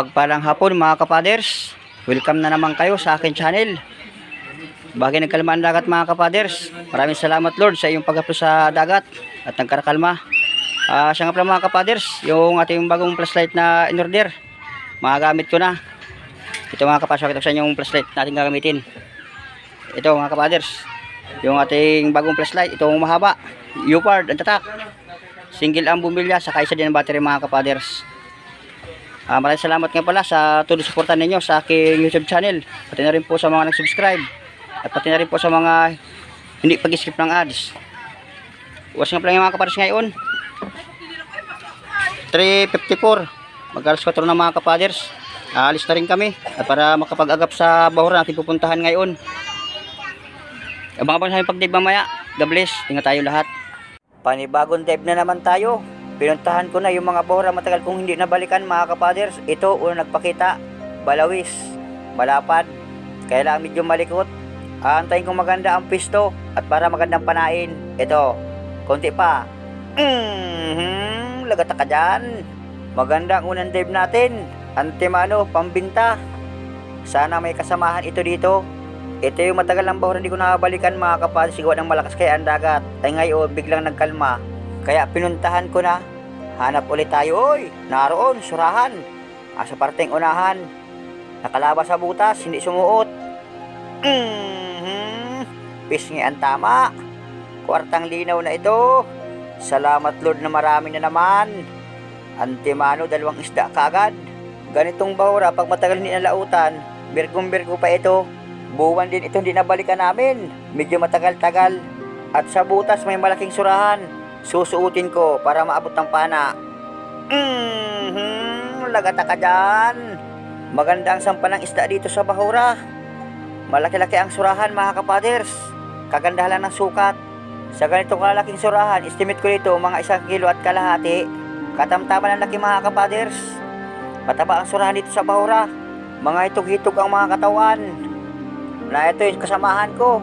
Kapagpalang hapon mga kapaders, welcome na naman kayo sa akin channel. Bagay nagkalma ang dagat mga kapaders. Maraming salamat Lord sa iyong pag sa dagat at nagkarakalma. Ah, siya nga pala mga kapaders, yung ating bagong flashlight na in-order. Magagamit ko na. Ito mga kapasok, ito sa inyong flashlight natin gagamitin. Ito mga kapaders, yung ating bagong flashlight, itong mahaba. U-part, ang tatak. Single ang bumilya, saka isa din ang battery mga kapaders. Ah, maraming salamat nga pala sa tuloy suporta ninyo sa aking YouTube channel. Pati na rin po sa mga nag-subscribe. At pati na rin po sa mga hindi pag-skip ng ads. Uwas nga pala yung mga kapares ngayon. 3.54. Mag-alas 4 na mga kapaders. Aalis na rin kami. At para makapag-agap sa bahura natin pupuntahan ngayon. Abangan pa sa aming pag-dive mamaya. God bless. Ingat tayo lahat. Panibagong dive na naman tayo. Pinuntahan ko na yung mga bahura matagal kong hindi nabalikan mga kapaders. Ito, una nagpakita. Balawis. Malapad. Kaya lang medyo malikot. Aantayin kong maganda ang pisto at para magandang panain. Ito, konti pa. Mm-hmm, lagata ka dyan. Maganda ang unang dive natin. Antemano, pambinta. Sana may kasamahan ito dito. Ito yung matagal ng bahura hindi ko nakabalikan mga kapatid. Sigaw ng malakas kaya ang dagat. Ay ngayon, biglang nagkalma. Kaya pinuntahan ko na. Hanap ulit tayo. Oy, naroon, surahan. Ah, sa parteng unahan. Nakalabas sa butas, hindi sumuot. Mm-hmm. Pisngi ang tama. Kwartang linaw na ito. Salamat Lord na marami na naman. Antimano, dalawang isda kagad. Ganitong bahura, pag matagal hindi nalautan, birgong-birgo pa ito. Buwan din ito hindi nabalikan namin. Medyo matagal-tagal. At sa butas may malaking surahan. Susuutin ko para maabot ng pana. Mm-hmm, lagata ka dyan. Maganda ang sampa ng isda dito sa bahura. Malaki-laki ang surahan mga kapaders. Kagandahan lang ng sukat. Sa ganitong kalaking surahan, estimate ko dito mga isang kilo at kalahati. Katamtaman ang laki mga kapaders. Mataba ang surahan dito sa bahura. Mga hitog-hitog ang mga katawan. Na ito yung kasamahan ko.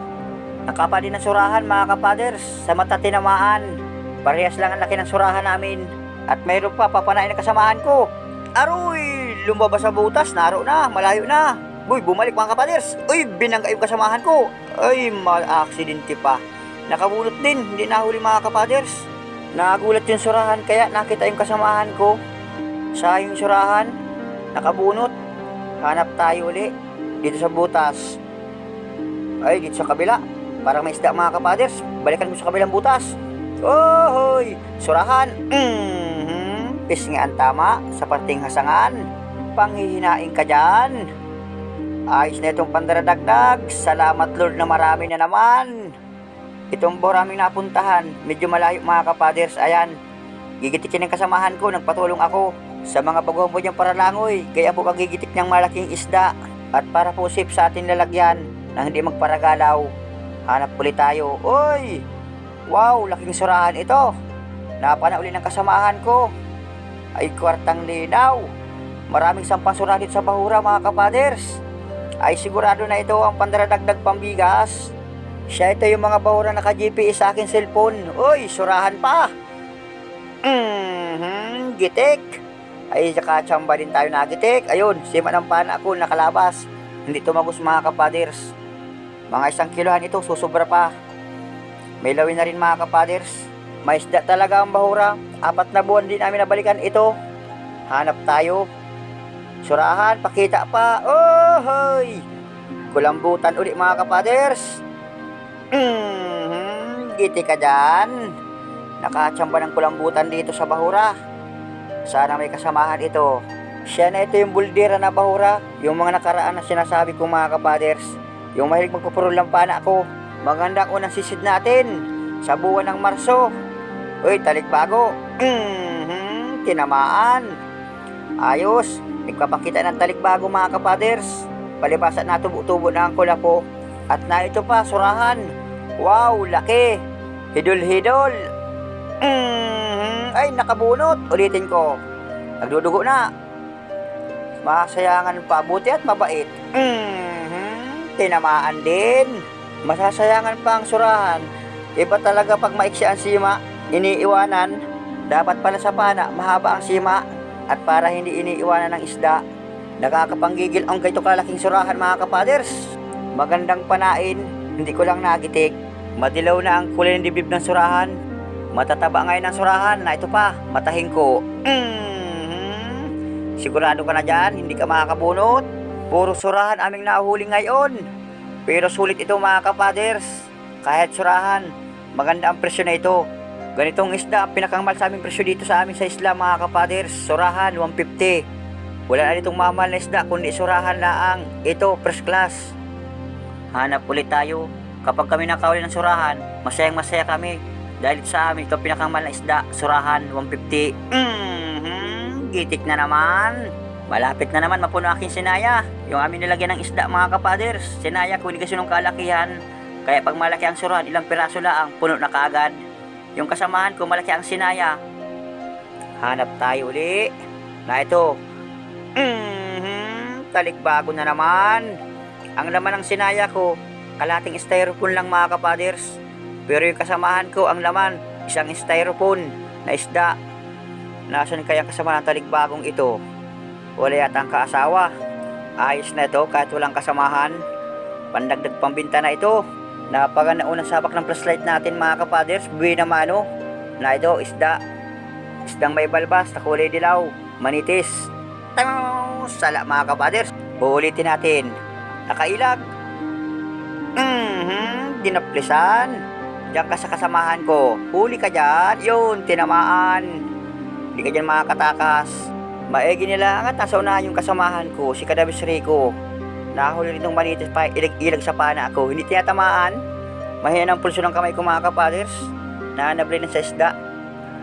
Nakapa din ang surahan mga kapaders sa mata tinamaan. Parehas lang ang laki ng surahan namin. At mayroon pa papanain ng kasamahan ko. Aroy! Lumabas sa butas, naro na, malayo na. Uy, bumalik mga kapaders. Uy, binangga yung kasamahan ko. Ay, mal-aksidente pa. Nakabulot din, hindi nahuli mga kapaders. Nagulat yung surahan, kaya nakita yung kasamahan ko. Sa yung surahan, nakabunot. Hanap tayo uli. Dito sa butas. Ay, dito sa kabila. Parang may isda mga kapaders. Balikan mo sa kabilang butas. Ohoy! Surahan! Mm-hmm. Pisngi ang tama sa parting hasangan. Panghihinain ka dyan. Ayos na itong pandaradagdag. Salamat Lord na marami na naman. Itong boraming napuntahan, medyo malayo mga kapaders. Ayan, gigitikin ng kasamahan ko, nagpatulong ako sa mga po niyang paralangoy. Kaya po pagigitik ng malaking isda at para po safe sa ating lalagyan na hindi magparagalaw. Hanap ulit tayo. Uy! Wow, laking surahan ito. Napana uli ng kasamahan ko. Ay kwartang linaw. Maraming sampang surahan dito sa bahura mga kapaders. Ay sigurado na ito ang pandaradagdag pambigas. Siya ito yung mga bahura naka-GPS sa akin cellphone. Uy, surahan pa. Mhm, gitik. Ay, saka tsamba din tayo na gitik. Ayun, sima ng pana ako nakalabas. Hindi tumagos mga kapaders. Mga isang kilohan ito, susubra pa. May lawin na rin mga kapaders. May isda talaga ang bahura. Apat na buwan din namin nabalikan ito. Hanap tayo. Surahan, pakita pa. Oh, hoy! Kulambutan ulit mga kapaders. Mm-hmm, giti ka dyan. Nakatsamba ng kulambutan dito sa bahura. Sana may kasamahan ito. Siya na ito yung buldira na bahura. Yung mga nakaraan na sinasabi ko mga kapaders. Yung mahilig magpupuro lang pa na ako. Maganda ang unang sisid natin. Sa buwan ng Marso. Uy, talikbago. Mm-hmm, tinamaan. Ayos. Nagpapakita ng talikbago mga kapaders. Palibasan na tubo-tubo na ang kulapo. At na ito pa, surahan. Wow, laki. Hidol-hidol. Mm, ay, nakabunot. Ulitin ko. Nagdudugo na. Masayangan pa. Buti at mabait. Mm, tinamaan din. Masasayangan pa ang surahan. Iba talaga pag maiksi ang sima, iniiwanan. Dapat pala sa pana, mahaba ang sima. At para hindi iniiwanan ng isda, Nakakapanggigil ang ganito kalaking surahan mga kapaders. Magandang panain, hindi ko lang nagitik. Madilaw na ang kulay ng dibdib ng surahan. Matataba ngayon ang surahan na ito pa, matahing ko. Mhm. Sigurado ka na dyan, hindi ka makakabunot. Puro surahan aming nahuli ngayon. Pero sulit ito mga kapaders. Kahit surahan, maganda ang presyo na ito. Ganitong isda, ang pinakangmal sa aming presyo dito sa amin sa isla mga kapaders. Surahan, 150. Wala na ditong mamahal na isda, kundi surahan laang. Ito, first class. Hanap ulit tayo. Kapag kami nakawali ng surahan, masayang masaya kami. Dahil sa amin, ito ang pinakangmal na isda, surahan, 150. Mhm, gitik na naman. Malapit na naman mapuno aking sinaya. Yung amin nilagyan ng isda mga kapaders. Sinaya ko hindi kasi nung kalakihan. Kaya pag malaki ang surahan, ilang piraso lang, puno na kaagad. Yung kasamahan ko, malaki ang sinaya. Hanap tayo uli. Na ito. Mhm, talikbago na naman. Ang laman ng sinaya ko, kalating styrofoam lang mga kapaders. Pero yung kasamahan ko, ang laman, isang styrofoam na isda. Nasaan kaya kasama ng taligbagong ito? Wala yata ang kaasawa. Ayos na ito kahit walang kasamahan. Pandagdag pambinta na ito. Napaganda unang sabak ng flashlight natin mga kapaders. Buwi na mano. Na ito, isda. Isdang may balbas na kulay dilaw. Manitis. Tang! Sala mga kapaders. Uulitin natin. Nakailag. Mhm, dinaplisan. Diyan ka sa kasamahan ko. Huli ka dyan. Yun, tinamaan. Hindi ka dyan makakatakas. Maigi nila angat nasa yung kasamahan ko, si Kadabis Rico. Nahuli rin itong manitis pa, ilag-ilag sa pana ako. Hindi tinatamaan. Mahina ng pulso ng kamay ko mga kapaders. Nahanap rin sa isda.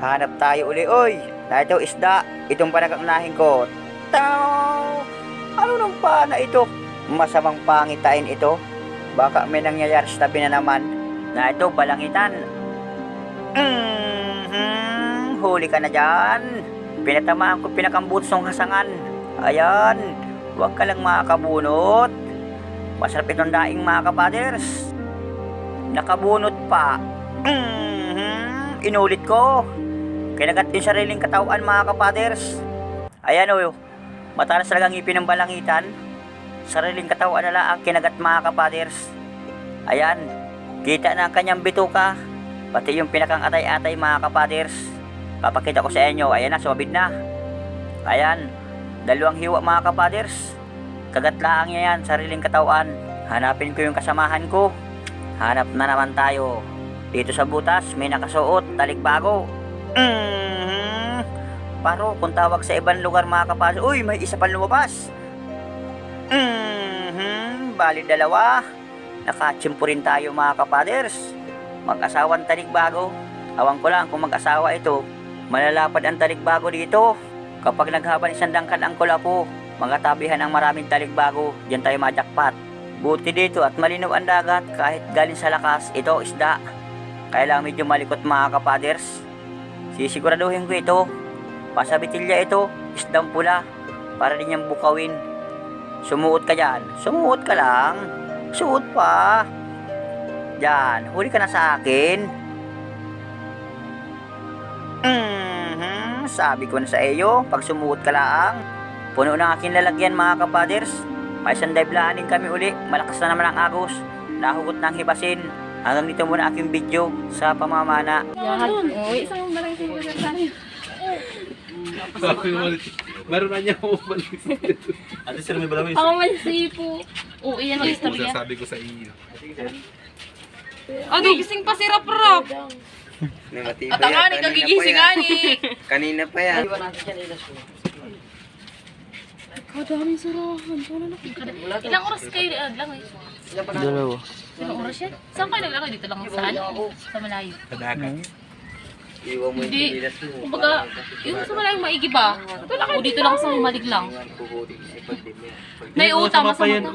Hanap tayo uli. Oy, na ito isda. Itong panagkaunahin ko. Tao! Ano nang pana ito? Masamang pangitain ito. Baka may nangyayari sa tabi na naman. Na ito, balangitan. Mhm, huli ka na dyan. Pinatamaan ko pinakambutos ng hasangan. Ayan, huwag ka lang makakabunot. Masarap itong daing mga kapaders. Nakabunot pa. Mhm, inulit ko. Kinagat yung sariling katawan mga kapaders. Ayan o, matalas talagang ngipin ng balangitan. Sariling katawan na lang ang kinagat mga kapaders. Ayan, kita na ang kanyang bituka. Pati yung pinakang atay-atay mga kapaders. Papakita ko sa inyo, ayan na, sumabid na. Ayan, dalawang hiwa mga kapaders. Kagat lang niya yan, sariling katawan. Hanapin ko yung kasamahan ko. Hanap na naman tayo. Dito sa butas, may nakasuot, talikbago. Mhm. Paro, kung tawag sa ibang lugar mga kapaders, uy, may isa pang lumabas. Mhm. Bali dalawa. Nakachimpo rin tayo mga kapaders. Mag-asawang talikbago. Awan ko lang kung mag-asawa ito. Malalapad ang talikbago dito. Kapag naghaban isang dangkal ang kulapo, mga tabihan ang maraming talikbago, diyan tayo majakpat. Buti dito at malinaw ang dagat kahit galing sa lakas, ito isda. Kaya lang medyo malikot mga kapaders. Sisiguraduhin ko ito. Pasabitilya ito, isdang pula, para din bukawin. Sumuot ka dyan. Sumuot ka lang. Suot pa. Yan, huli ka na sa akin. Mhm, sabi ko na sa iyo, pag sumuot ka lang. Puno ng aking lalagyan mga kapaders. May laanin kami uli. Malakas na naman ang agos. Nahugot ng hibasin. Hanggang dito muna aking video sa pamamana. Yan. Isang barang siguro sa tayo. Sabi mo meron na niya umalik. Ate sir, may balawin. Ako man si po. Oo, iyan ang istorya. Sabi ko sa iyo. Ano, gising pa si Rap Rap. May matibay At ang yan. ani, Kanina kagigising pa yan. ani. Kanina pa yan. Kadaming surahan. Wala na Ilang oras kayo uh, lang eh? Dalawa. Ilang oras yan? Saan kayo naglakay? Dito lang sa ano? Sa malayo. Sa dagat. Iwan mo yung sinilas mo. Kumbaga, yung sa malayo maigi ba? O dito lang sa humalig lang. May utama sa mata.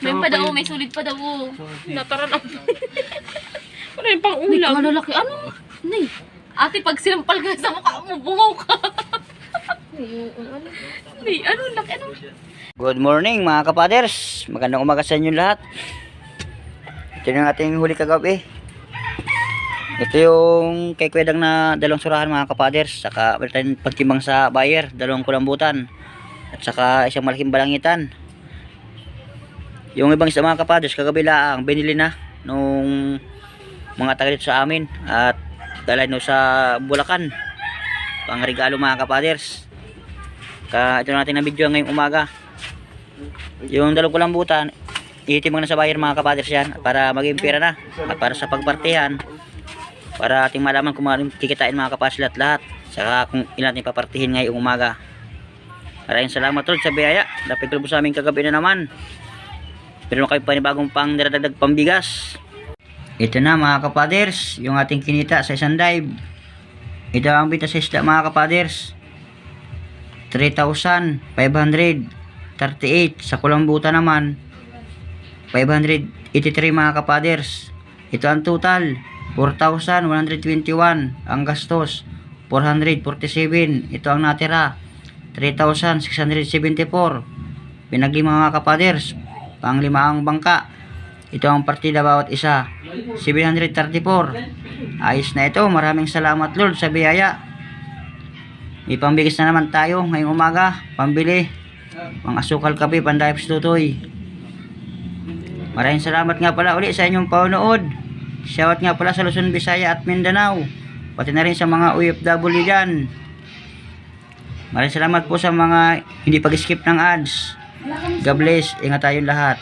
May pa daw, may sulit pa daw. Natara na. Ano yung pang ulam? Ano laki? Ano? Nay. Ate, pag sinampal ka sa mukha mo, bungaw ka. Nay, ano laki? Ano? Good morning mga kapaders. Magandang umaga sa inyo lahat. Ito yung ating huli kagabi. Ito yung kay Kwedang na dalawang surahan mga kapaders. Saka meron tayong pagtimbang sa buyer, dalawang kulambutan. at saka isang malaking balangitan. Yung ibang isda mga kapaders, kagabi lang, binili na nung mga taga sa amin at dalay no sa Bulacan. Pang regalo mga kapaders. Ka ito na natin na video ngayong umaga. Yung dalawang kulambutan, itimang na sa bayan mga kapaders yan para maging pera na at para sa pagpartihan para ating malaman kung maaaring kikitain mga kapaders lahat lahat saka kung ilan natin papartihin ngayong umaga. Maraming salamat Lord sa biyaya. Ko sa amin kagabi na naman. Pero kayo panibagong pang niradagdag pambigas. Ito na mga kapaders, yung ating kinita sa isang dive. Ito ang bita sa isda mga kapaders. 3,538 sa kulambutan naman 583 mga kapaders. Ito ang total 4,121 ang gastos 447 ito ang natira 3,674 pinaglima mga kapaders panglima ang bangka ito ang partida bawat isa 734 ayos na ito maraming salamat Lord sa biyaya may na naman tayo ngayong umaga. Pambili. Pang asukal kape, pandayap tutoy. Maraming salamat nga pala uli sa inyong paunood. Shoutout nga pala sa Luzon, Visaya at Mindanao. Pati na rin sa mga OFW dyan. Maraming salamat po sa mga hindi pag-skip ng ads. God bless. Ingat tayong lahat.